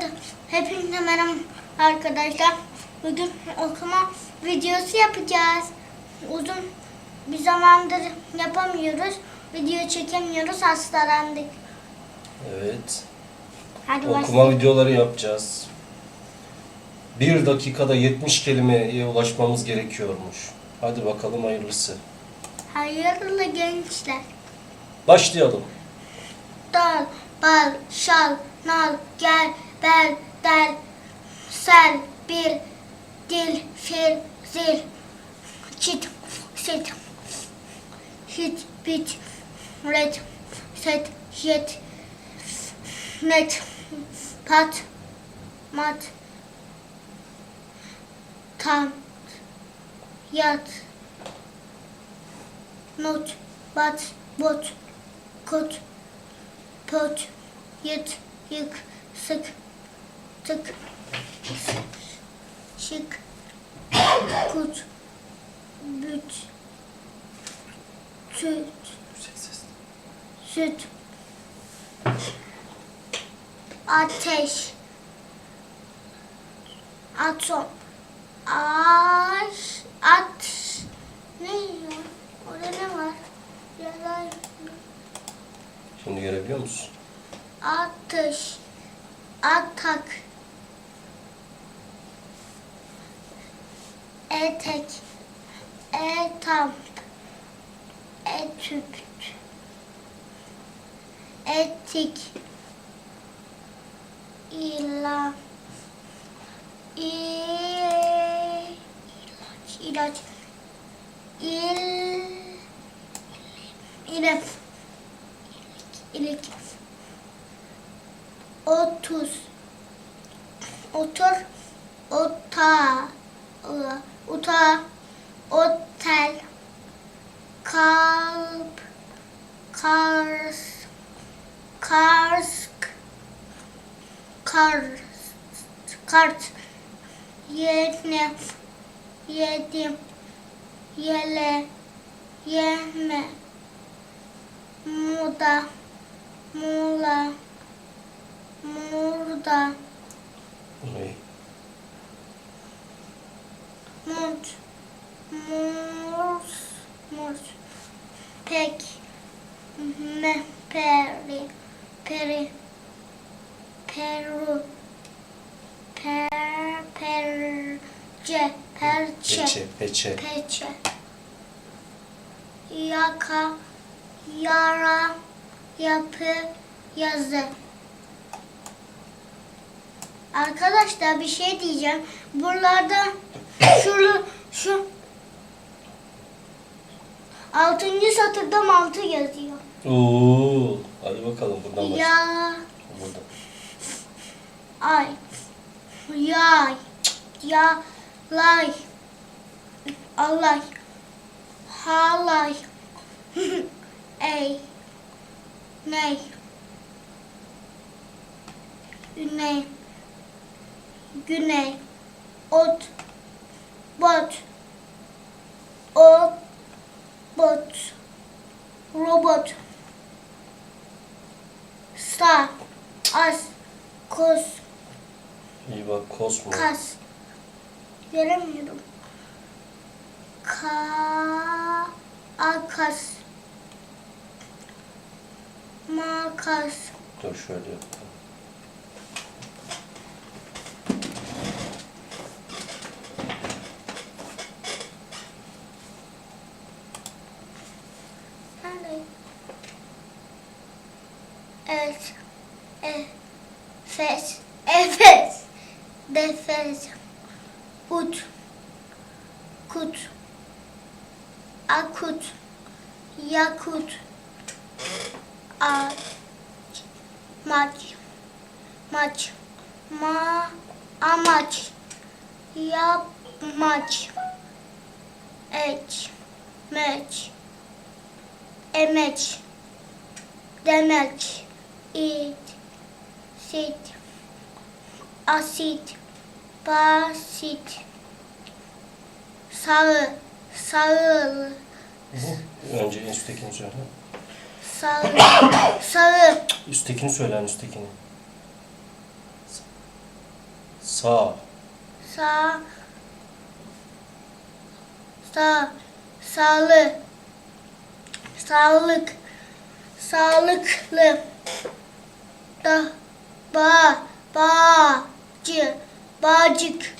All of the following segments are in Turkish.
Evet, hepinize merhaba arkadaşlar. Bugün okuma videosu yapacağız. Uzun bir zamandır yapamıyoruz. Video çekemiyoruz, hastalandık. Evet. Hadi Okuma başlayalım. videoları yapacağız. Bir dakikada 70 kelimeye ulaşmamız gerekiyormuş. Hadi bakalım hayırlısı. Hayırlı gençler. Başlayalım. Dal, bal, şal, nal, gel, bel, del, sel, bir, dil, fil, zil, çit, sit, hit, bit, red, set, jet, net, pat, mat, tam, yat, not, bat, bot, kot, pot, yıt, yık, sık, tık, şık, kut, büt, süt, süt, ateş, atom, aş, at, ne ya? Orada ne var? Yazar. Şimdi görebiliyor musun? Atış. Atak. Etek. Etap. Etüpt. Etik. İla. İlaç. İlaç. İl. İlef. İlik. Otuz. Otur. Ota. Ula, Uta. Otel. Kalp. Kars. Karsk. Kars. Kart. Yene. Yedim. Yele. Yeme. Muda. Mula. Murda. Peçe, peçe. Peçe. Yaka. Yara. Yapı. Yazı. Arkadaşlar bir şey diyeceğim. Buralarda şu şu altıncı satırda mantı yazıyor. Oo, hadi bakalım buradan başla. Ya Burada. ay yay ya lay alay. Halay. Ey. Ney? Güney güney ot. Bot. Ot. Bot. Robot. Sa. As. Kos. İyi bak kosmo. kas. Göremiyorum ka akas makas Dur şöyle yapalım. Nerede? Evet. Efes. Efes. Defes. Ut. Kut. Akut. Yakut. Aç. Maç. Maç. Ma. Amaç. Yapmaç. Eç. Meç. Emeç. Demeç. it, sit, asit, basit, sağı, sağıl, Önce üsttekini söyle. sağı, sağı, Üsttekini söyle, en üsttekini. Sağ. Sağ. Sağ. Sağlı. Sağlık. Sağlıklı. Da. Ba. Bağcı. Bağcık.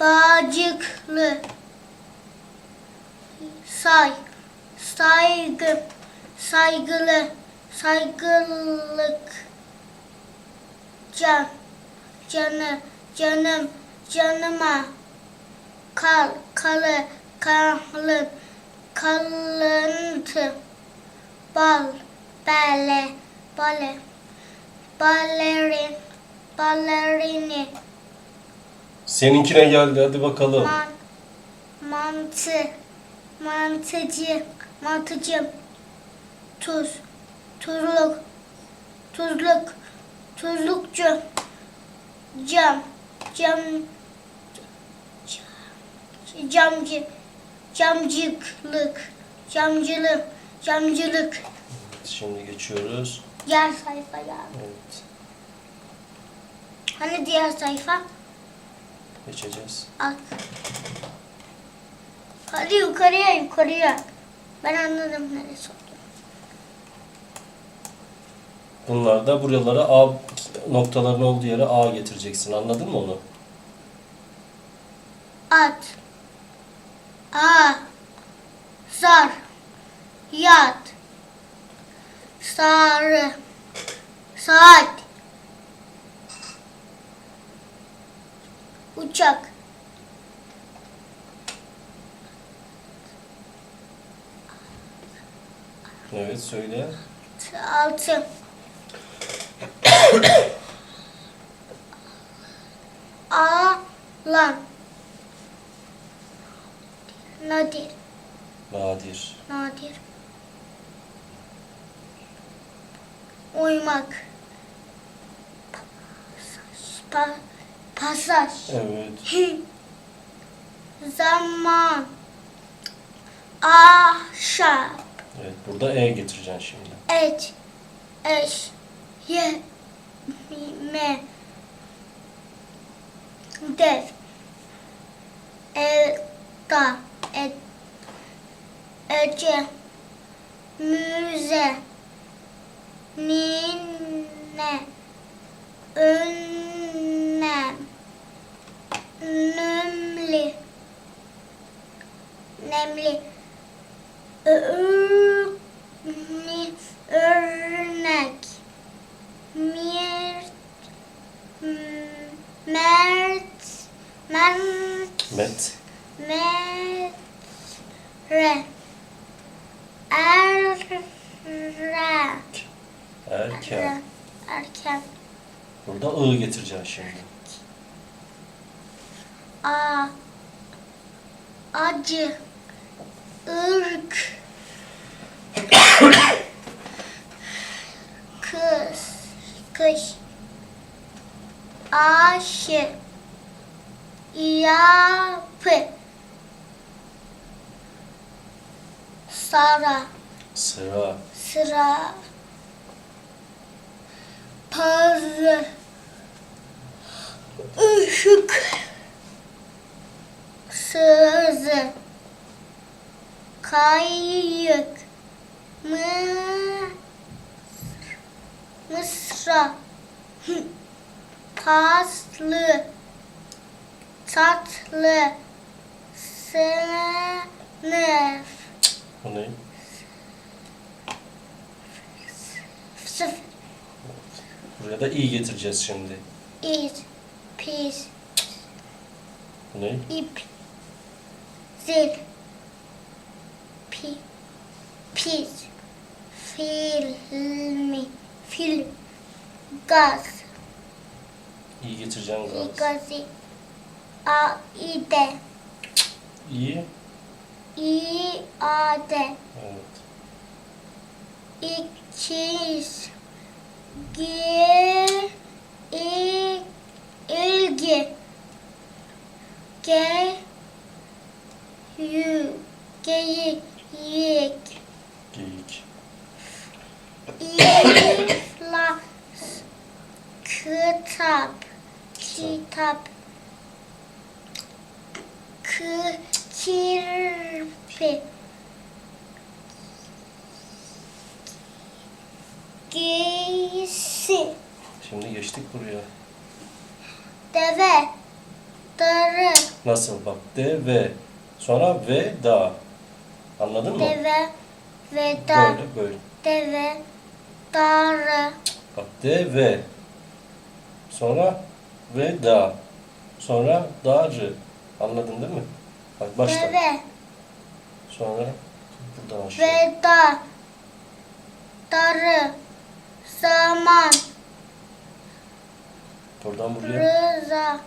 Bağcıklı. Say. Saygı. Saygılı. Saygılık. Can. Canı. Canım. Canıma. Kal. Kalı. Kalın. Kalıntı. Bal. Bale. Bale. Balerin. Balerini. Seninkine geldi hadi bakalım. Man, mantı, mantıcı, mantıcı, tuz, tuzluk, tuzluk, tuzlukçu, cam, cam, cam- camcı, camcılık, camcılık, camcılık. Şimdi geçiyoruz. Diğer sayfa ya. Evet. Hani diğer sayfa? Geçeceğiz. Al. Hadi yukarıya yukarıya. Ben anladım neresi oldu. Bunlar da buralara A noktaların olduğu yere A getireceksin. Anladın mı onu? At. A. Zar. Yat. Sarı. Saat. Uçak. Evet söyle. Altı. Alan. Nadir. Nadir. Nadir. Uymak. Pa pasaj. Evet. Zaman. Ahşap. Evet burada E getireceksin şimdi. Et. Eş. Ye. Me. Dev. Elda. Et. Ece. Müze. Nine. Önlem. Nümli. Nemli. Örnek. Örnek. Mirt. Mert. Mert. Met. Mere. Erre. Erken. Erken. Burada I getireceksin şimdi. A. Acı. Irk. Kız. Kış. Aşı. Yapı. Sara. Sıra. Sıra. Pazı. Işık. Sızı. Kayık. Mı. Mısra. Paslı. Tatlı. Sınıf. Bu ne? Sıfır. Buraya da I getireceğiz şimdi. İz. Pis. Bu ne? ip, zil, pi, pis, filmi, film, gaz, İ getireceksin gaz. gazi, aide, İ. iade, Evet. ikiz, ge, Giysi. Şimdi geçtik buraya. Deve. Darı. Nasıl bak de Sonra ve da. Anladın mı? Deve. Ve da. Böyle böyle. Deve. Darı. Bak de ve. Sonra ve da. Sonra darı. Anladın değil mi? Bak başla. Deve. Sonra buradan aşağı. Ve da. Darı. Zaman. Buradan buraya. Rıza.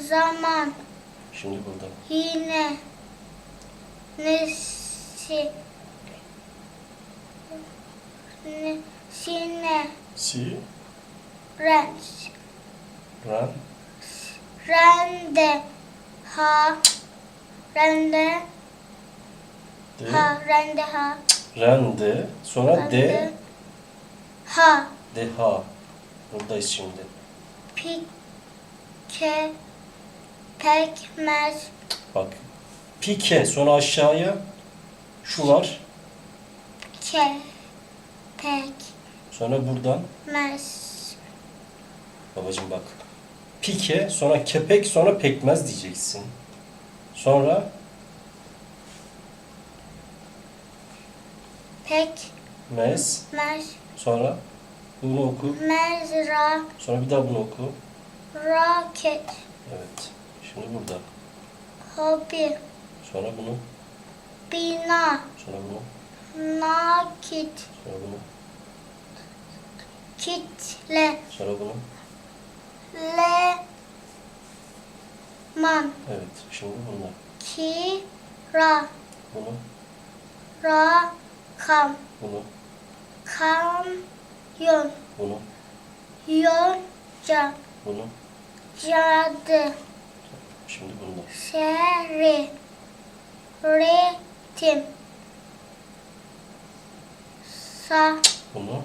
Zaman. Şimdi burada. Yine. Nesi. Ne, sine. Si, Renç. ran, Rende. Ha. Rende. de, Ha. Rende ha. rende. Sonra de. Ha. deha. Buradayız şimdi. Pike. Pekmez. Bak. Pike. Sonra aşağıya. Şu var. Ke. Pekmez. Sonra buradan. Babacım bak. Pike, sonra kepek, sonra pekmez diyeceksin. Sonra Pekmez. mez, sonra bunu oku. Mezra. Sonra bir daha bunu oku. Raket. Evet. Şimdi burada. Hobi. Sonra bunu, Bina. sonra bunu, Nakit. sonra bunu, Kitle. sonra bunu. Leman. Evet. Şimdi bunlar. Kira. Bunu, Rakam. bunu, Kamyon. bunu, Yonca. bunu. Cadı. Şimdi bunlar. Seri. Ritim. Sa. Bunu,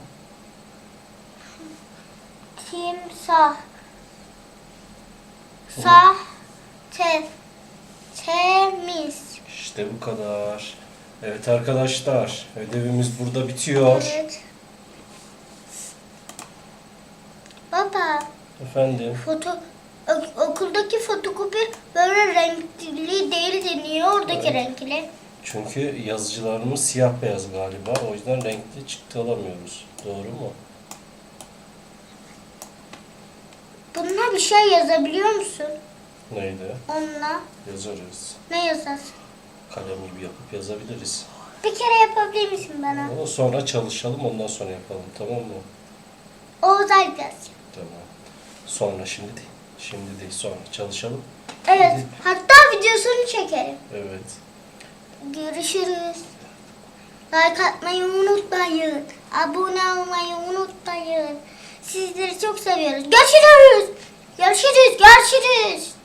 Timsah. Sahte. Temiz. İşte bu kadar. Evet arkadaşlar, ödevimiz burada bitiyor. Evet. Baba, Efendim, foto ok- okuldaki fotokopi böyle renkli değil deniyor oradaki Evet. renkli. çünkü yazıcılarımız siyah beyaz galiba. O yüzden renkli çıktı alamıyoruz. Doğru mu? Bununla bir şey yazabiliyor musun? Neydi? Onunla Yazarız. ne yazarsın? Kalem gibi yapıp yazabiliriz. Bir kere yapabilir misin bana? Ama sonra çalışalım, ondan sonra yapalım. Tamam mı? Oğuz Aygaz. Tamam. Sonra, şimdi değil. Şimdi değil, sonra çalışalım. Evet, hatta videosunu çekelim. Evet. Görüşürüz. Like atmayı unutmayın. Abone olmayı unutmayın. Sizleri çok seviyoruz. Görüşürüz. Görüşürüz. Görüşürüz.